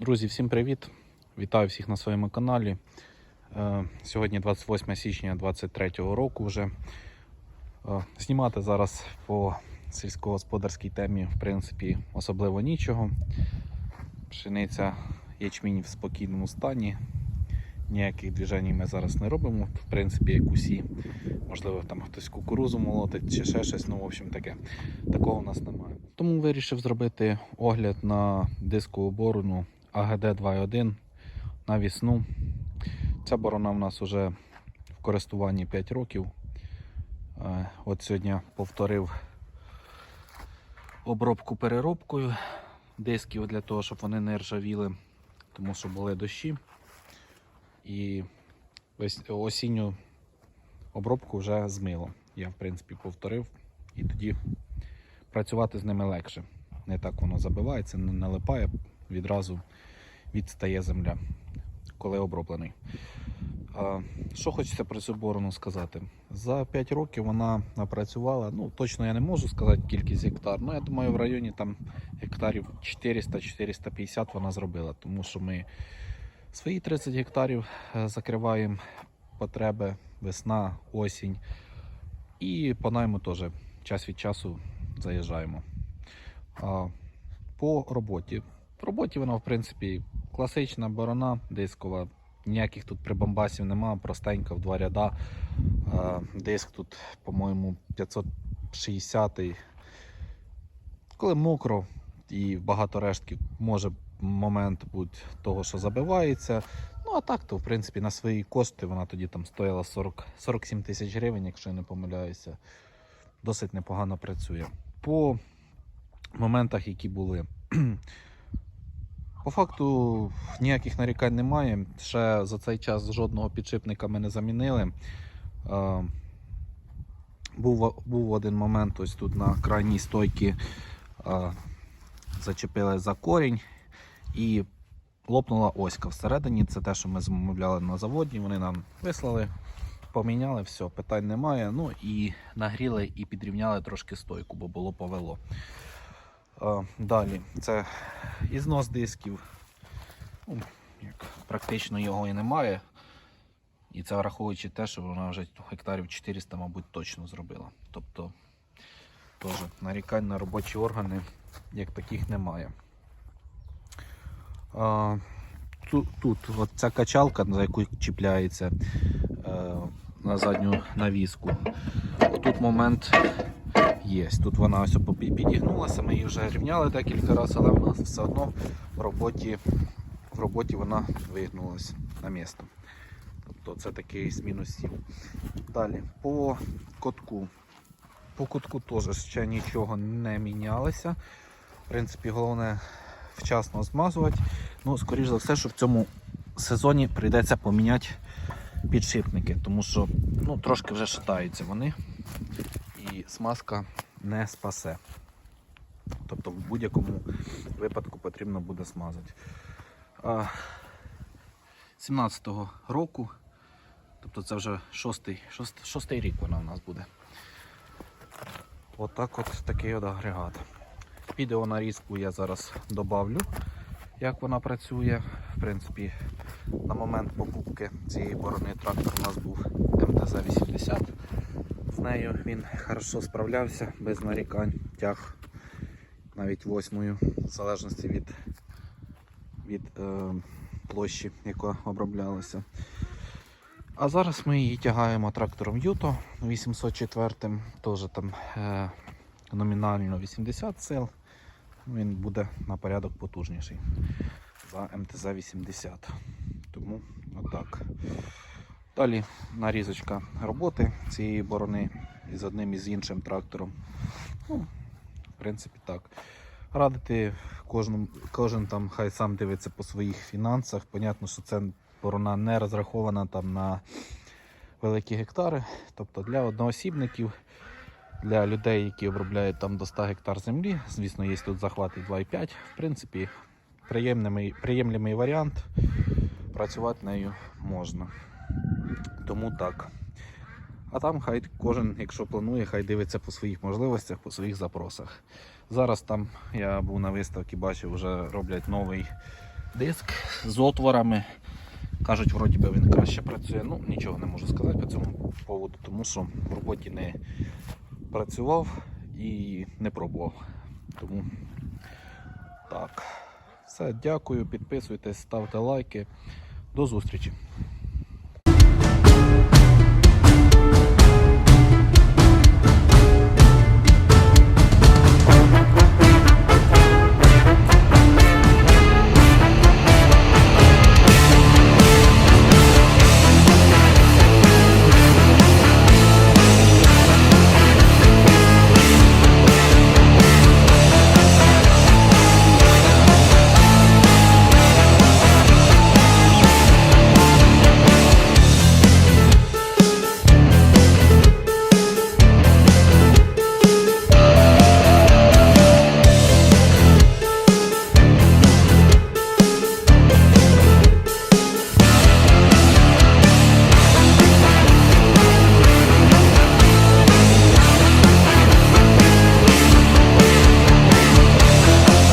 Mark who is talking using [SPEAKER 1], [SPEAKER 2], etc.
[SPEAKER 1] Друзі, всім привіт! Вітаю всіх на своєму каналі. Е, Сьогодні 28 січня 2023 року вже. Е, Знімати зараз по сільськогосподарській темі, в принципі, особливо нічого. Пшениця ячмінь в спокійному стані. Ніяких движень ми зараз не робимо, в принципі, як усі. Можливо, там хтось кукурузу молотить чи ще щось, ну, в общем таке. Такого у нас немає. Тому вирішив зробити огляд на дискову борону АГД 2.1 на вісну. Ця борона в нас вже в користуванні 5 років. Е, От сьогодні повторив обробку переробкою дисків для того, щоб вони не ржавіли, тому що були дощі. І ось осінню обробку вже змило. Я, в принципі, повторив і тоді працювати з ними легше. Не так воно забивається, не налипає, відразу відстає земля, коли оброблений. Що хочеться про цю борону сказати? За 5 років вона напрацювала, ну точно я не можу сказати кількість гектар, ну я думаю, в районі там гектарів 400-450 вона зробила, тому що ми свої 30 гектарів е, закриваємо потреби, весна, осінь. І по найму теж час від часу заїжджаємо. По роботі. В роботі вона, в принципі, класична борона дискова. Ніяких тут прибамбасів немає, простенька в два ряда. А, Диск тут, по-моєму, 560 Коли мокро і багато рештків, може момент бути того, що забивається. Ну, а так, то в принципі на свої кошти вона тоді там стояла 40, 47 тисяч гривень, якщо я не помиляюся. Досить непогано працює. По моментах, які були. По факту ніяких нарікань немає. Ще за цей час жодного підшипника ми не замінили. Е, Був, був один момент ось тут на крайній стойці е, зачепили за корінь і лопнула оська всередині. Це те, що ми замовляли на заводі. Вони нам вислали, поміняли, все, питань немає. Ну і нагріли і підрівняли трошки стойку, бо було повело. Далі це ізнос дисків. Ну, як практично його і немає. І це враховуючи те, що вона вже гектарів 400, мабуть, точно зробила. Тобто теж нарікань на робочі органи як таких немає. А, тут, тут от ця качалка, за яку чіпляється е, на задню навіску. Отут момент є. Тут вона ось підігнулася, ми її вже рівняли декілька разів, але в нас все одно в роботі, в роботі вона вигнулася на місто. Тобто це такий з мінусів. Далі по котку. По кутку теж ще нічого не мінялося. В принципі, головне вчасно змазувати. Ну, скоріш за все, що в цьому сезоні прийдеться поміняти підшипники, тому що ну, трошки вже шатаються вони і смазка не спасе. Тобто в будь-якому випадку потрібно буде смазати. А, 17-го року, тобто це вже шостий, шост, шостий рік вона у нас буде. Отак от такий от агрегат. Відеонарізку я зараз добавлю, як вона працює. В принципі, на момент покупки цієї борони трактор у нас був МТЗ-80. Нею він хорошо справлявся, без нарікань, тяг навіть восьмою, в залежності від, від е, площі, яка оброблялася. А зараз ми її тягаємо трактором Юто 804, теж там е, номінально 80 сил. Він буде на порядок потужніший за МТЗ-80. Тому отак. Далі нарізочка роботи цієї борони із одним і з іншим трактором. Ну, в принципі, так. Радити кожному, кожен там хай сам дивиться по своїх фінансах. Понятно, що це борона не розрахована там на великі гектари. Тобто для одноосібників, для людей, які обробляють там до 100 гектар землі. Звісно, є тут захвати 2,5. В принципі, приємний, приємлемий варіант. Працювати нею можна. Тому так. А там хай кожен, якщо планує, хай дивиться по своїх можливостях, по своїх запросах. Зараз там я був на виставці, бачив, вже роблять новий диск з отворами. Кажуть, вроді би він краще працює. Ну, нічого не можу сказати по цьому поводу, тому що в роботі не працював і не пробував. Тому так. Все, дякую, підписуйтесь, ставте лайки. До зустрічі.